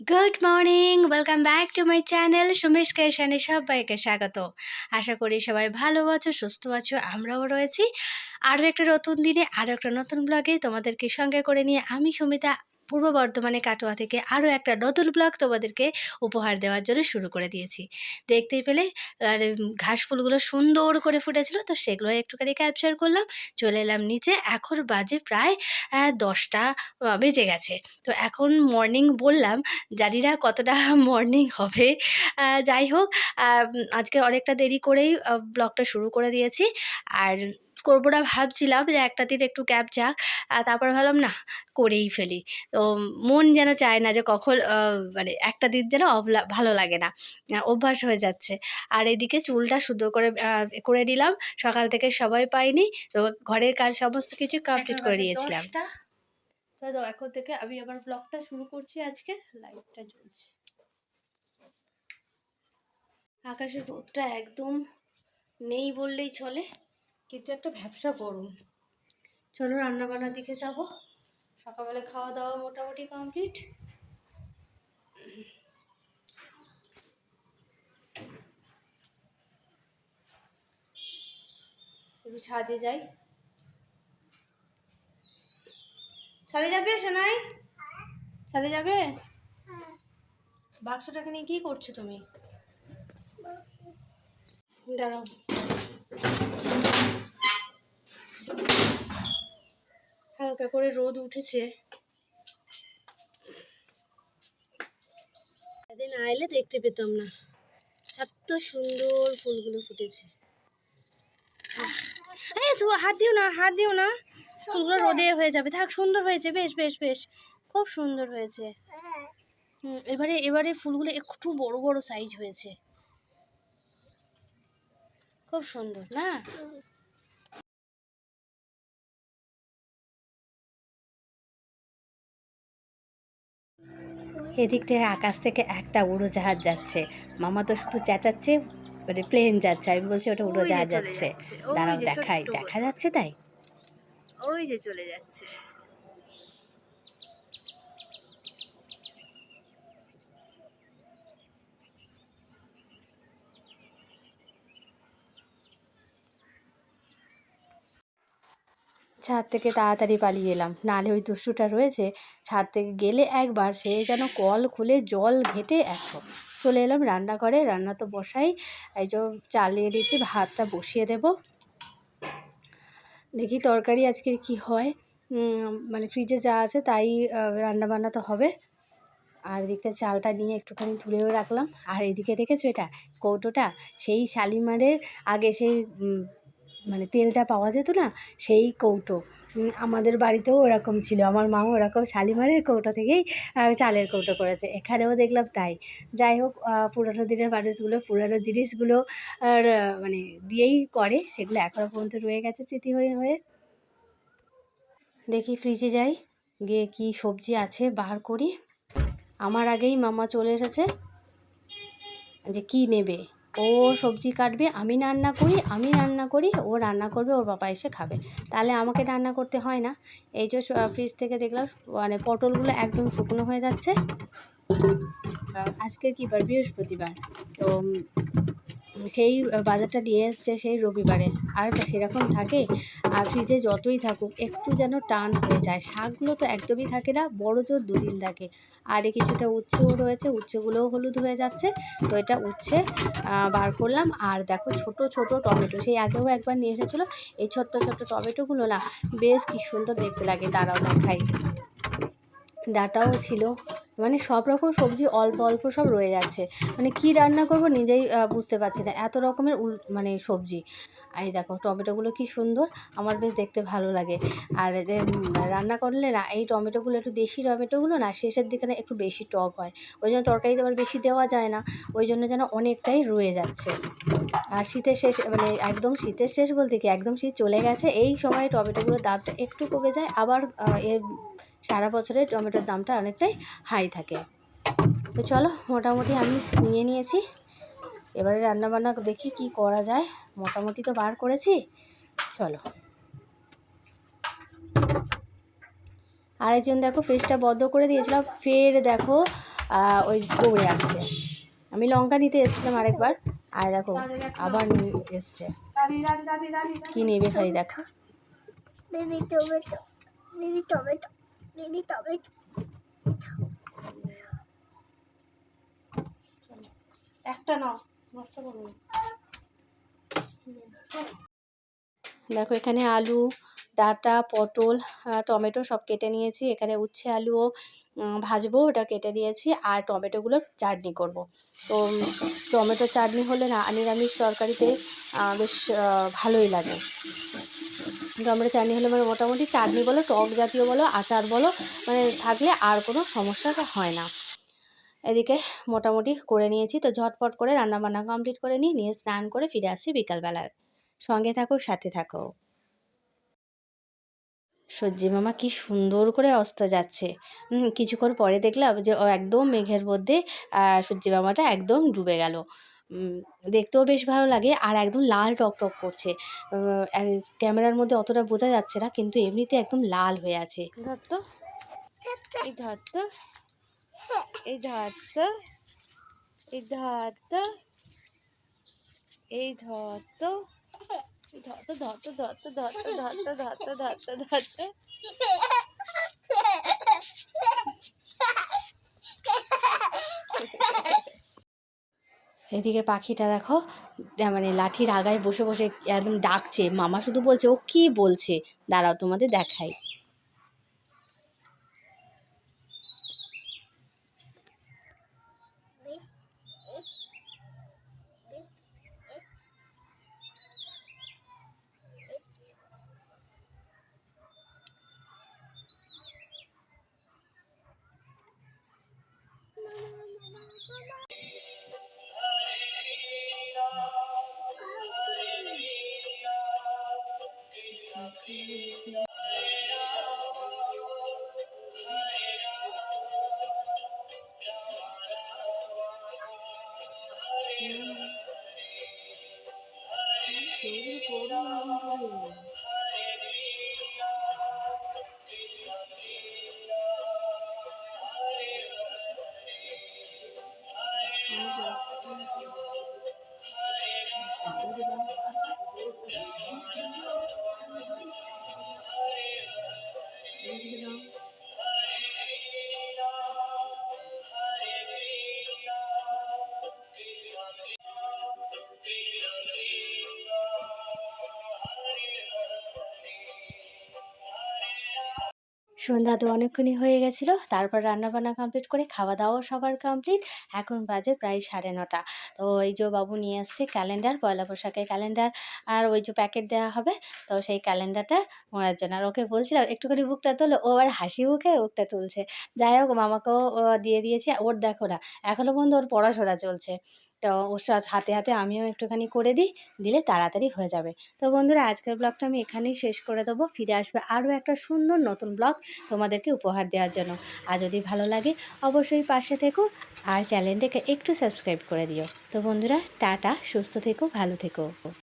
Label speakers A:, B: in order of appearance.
A: Good morning welcome back to my channel Sumesh কেশানে সবাইকে স্বাগত। আশা করি সবাই ভালো আছো, সুস্থ আছো, আমরাও রয়েছি। আরও একটা নতুন দিনে, আরও একটা নতুন ব্লগে তোমাদেরকে সঙ্গে করে নিয়ে আমি সুমিতা। পূর্ব বর্ধমানে কাটোয়া থেকে আরও একটা নতুন ব্লগ তোমাদেরকে উপহার দেওয়ার জন্য শুরু করে দিয়েছি। দেখতেই পেলে, আর ঘাস ফুলগুলো সুন্দর করে ফুটেছিল, তো সেগুলো একটুখানি ক্যাপচার করলাম। চলে এলাম নিচে, এখন বাজে প্রায় দশটা বেজে গেছে। তো এখন মর্নিং বললাম, জানি না কতটা মর্নিং হবে। যাই হোক আজকে অনেকটা দেরি করেই ব্লগটা শুরু করে দিয়েছি। আর করব না ভাবছিলাম যে একটা দিন একটু ক্যাব যাক আর তারপর ভাবলাম না করেই ফেলি। তো মন যেন চায় না যে কখন মানে একটা দিন যেন ভালো লাগে না অভ্যাস হয়ে যাচ্ছে। আর এদিকে চুলটা সুন্দর করে করে নিলাম সকাল থেকে সবাই পাইনি তো ঘরের কাজ সমস্ত কিছু কমপ্লিট করে নিয়েছিলাম। তো এখন থেকে আমি আবার ব্লগটা শুরু করছি আজকে লাইটটা জ্বলছে আকাশের রোদটা একদম নেই বললেই চলে। কিন্তু একটা ভ্যাবসা গরম। চলো রান্না বান্নার দিকে যাব। সকালবেলা খাওয়া দাওয়া মোটামুটি কমপ্লিট। একটু ছাদে যাই। ছাদে যাবে সোনাই? ছাদে যাবে? বাক্সটাকে নিয়ে কি করছ তুমি? দাঁড়াও। হালকা করে রোদ উঠেছে। এদিন এলে দেখতে পেতাম না। এত সুন্দর ফুলগুলো ফুটেছে। হাত দিও না হাত দিও না। ফুলগুলো রোদে হয়ে যাবে। থাক সুন্দর হয়েছে বেশ বেশ বেশ। খুব সুন্দর হয়েছে। হুম এবারে এবারে ফুলগুলো একটু বড় বড় সাইজ হয়েছে। খুব সুন্দর না? এদিক থেকে আকাশ থেকে একটা উড়োজাহাজ যাচ্ছে। মামা তো শুধু চেঁচাচ্ছে মানে প্লেন যাচ্ছে। আমি বলছি ওটা উড়োজাহাজ যাচ্ছে। দাঁড়াও দেখাই দেখা যাচ্ছে তাই?
B: ওই যে চলে যাচ্ছে।
A: ছাদ থেকে তাড়াতাড়ি পালিয়ে এলাম। নালে ওই দুষ্টুটা রয়েছে। ছাদ থেকে গেলে একবার সে যেন কল খুলে জল ঘেটে এত। চলে এলাম রান্নাঘরে। রান্না তো বসাই। এই যে চালিয়ে দিয়েছি ভাতটা বসিয়ে দেব। দেখি তরকারি আজকে কি হয়। মানে ফ্রিজে যা আছে তাই রান্না বান্না তো হবে। আর এদিকটা চালটা নিয়ে একটুখানি তুলেও রাখলাম। আর এদিকে দেখেছ এটা কৌটোটা? সেই শালিমারের আগে সেই মানে তেলটা পাওয়া যেত না, সেই কৌটো। আমাদের বাড়িতেও ওরকম ছিল। আমার মাও ওরকম শালিমারের কৌটো থেকেই চালের কৌটো করেছে। এখানেও দেখলাম তাই। যাই হোক পুরোনো দিনের মানুষগুলো, পুরোনো জিনিসগুলো আর মানে দিয়েই করে। সেগুলো এখনও পর্যন্ত রয়ে গেছে স্মৃতি হয়ে হয়ে। দেখি ফ্রিজে যাই, গিয়ে কি সবজি আছে বার করি। আমার আগেই মামা চলে এসেছে যে কি নেবে? ও সবজি কাটবে, আমি রান্না করি, আমি রান্না করি, ও রান্না করবে, ওর বাবা এসে খাবে। তাহলে আমাকে রান্না করতে হয় না। এই যে ফ্রিজ থেকে দেখলাম মানে পটলগুলো একদম শুকনো হয়ে যাচ্ছে। আজকে কী বার? বৃহস্পতিবার। তো সেই বাজারটা নিয়ে এসছে সেই রবিবারে। আর সেরকম থাকে, আর ফ্রিজে যতই থাকুক, একটু যেন টান হয়ে যায়। শাকগুলো তো একদমই থাকে না, বড় জোর দুদিন থাকে। আর এই কিছুটা উচ্ছেও রয়েছে, উচ্ছেগুলোও হলুদ হয়ে যাচ্ছে। তো এটা উচ্ছে বার করলাম। আর দেখো ছোট ছোট টমেটো, সেই আগেও একবার নিয়ে এসেছিল। এই ছোট্ট ছোট্ট টমেটোগুলো না, বেশ কি সুন্দর দেখতে লাগে। দাঁড়াও দেখাই। ডাটাও ছিল। মানে সব রকম সবজি অল্প অল্প সব রয়ে যাচ্ছে। মানে কি রান্না করব নিজেই বুঝতে পারছি না। এত রকমের উল মানে সবজি। এই দেখো, টমেটোগুলো কি সুন্দর। আমার বেশ দেখতে ভালো লাগে। আর রান্না করলে না, এই টমেটোগুলো, একটু দেশি টমেটোগুলো না, শেষের দিকে না একটু বেশি টক হয়। ওই জন্য তরকারিতে আবার বেশি দেওয়া যায় না। ওই জন্য যেন অনেকটাই রয়ে যাচ্ছে। আর শীতের শেষ মানে একদম শীতের শেষ বলতে কি, একদম শীত চলে গেছে। এই সময় টমেটোগুলোর দামটা একটু কমে যায়। আবার এর সারা বছরে টমেটোর দামটা অনেকটাই হাই থাকে। তো চলো, মোটামুটি আমি নিয়ে নিয়েছি। এবারে রান্নাবান্না দেখি কি করা যায়। মোটামুটি তো বার করেছি। চলো। আরেকজন দেখো ফ্রিজটা বদ্ধ করে দিয়েছিলাম। ফের দেখো ওই দৌড়ে আসছে। আমি লঙ্কা নিতে এসেছিলাম আরেকবার। আর দেখো, আবার এসছে। কি নেবে খালি দেখো.
C: Baby tomato.
A: একটা নাও নষ্ট দেখো এখানে আলু ডাঁটা পটল টমেটো সব কেটে নিয়েছি। এখানে উচ্ছে আলুও ভাজবো ওটা কেটে দিয়েছি। আর টমেটোগুলো চাটনি করব। তো টমেটো চাটনি হলে না নিরামিষ তরকারিতে বেশ ভালোই লাগে। টমেটো চাটনি হলে মানে মোটামুটি চাটনি বলো, টক জাতীয় বলো, আচার বলো মানে থাকলে আর কোনো সমস্যা হয় না। এদিকে মোটামুটি করে নিয়েছি তো ঝটপট করে রান্না বান্না কমপ্লিট করে নিই নিয়ে স্নান করে ফিরে আসছি বিকালবেলার সঙ্গে থাকো, সাথে থাকো। সূর্যি মামা কি সুন্দর করে অস্ত যাচ্ছে। কিছুক্ষণ পরে দেখলাম যে ও একদম মেঘের মধ্যে সূর্যি মামাটা একদম ডুবে গেল। দেখতেও বেশ ভালো লাগে আর একদম লাল টক টক করছে ক্যামেরার মধ্যে অতটা বোঝা যাচ্ছে না, কিন্তু এমনিতে একদম লাল হয়ে আছে। ধরত এই ধরত এই ধরত এই ধরত এই ধরত ধরত ধরত ধরত ধরত ধরত ধরত ধরত ধরত এদিকে পাখিটা দেখো মানে লাঠির আগায় বসে বসে একদম ডাকছে। মামা শুধু বলছে, ও কি বলছে? দাঁড়াও তোমাদের দেখাই। করুন সন্ধ্যা তো অনেকক্ষণই হয়ে গেছিল, তারপর রান্না বান্না কমপ্লিট করে খাওয়া দাওয়া সবার কমপ্লিট এখন বাজে প্রায় সাড়ে নটা। তো এই যে বাবু নিয়ে আসছে ক্যালেন্ডার পয়লা বৈশাখের ক্যালেন্ডার আর ওই যে প্যাকেট দেওয়া হবে, তো সেই ক্যালেন্ডারটা ওনার জন্য। আর ওকে বলছিলাম, একটুখানি বুকটা তোলো। ও আর হাসি মুখে বুকটা তুলছে। যাই হোক, মামাকেও দিয়ে দিয়েছি। ওর দেখো না এখনও পর্যন্ত ওর পড়াশোনা চলছে। তো ওর সাথে হাতে হাতে আমিও একটুখানি করে দিই, দিলে তাড়াতাড়ি হয়ে যাবে। তো বন্ধুরা, আজকের ব্লগটা আমি এখানেই শেষ করে দেবো। ফিরে আসবে আরও একটা সুন্দর নতুন ব্লগ তোমাদেরকে উপহার দেওয়ার জন্য। আর যদি ভালো লাগে, অবশ্যই পাশে থেকো আর চ্যানেলটাকে একটু সাবস্ক্রাইব করে দিও। তো বন্ধুরা, টাটা, সুস্থ থেকো, ভালো থেকো।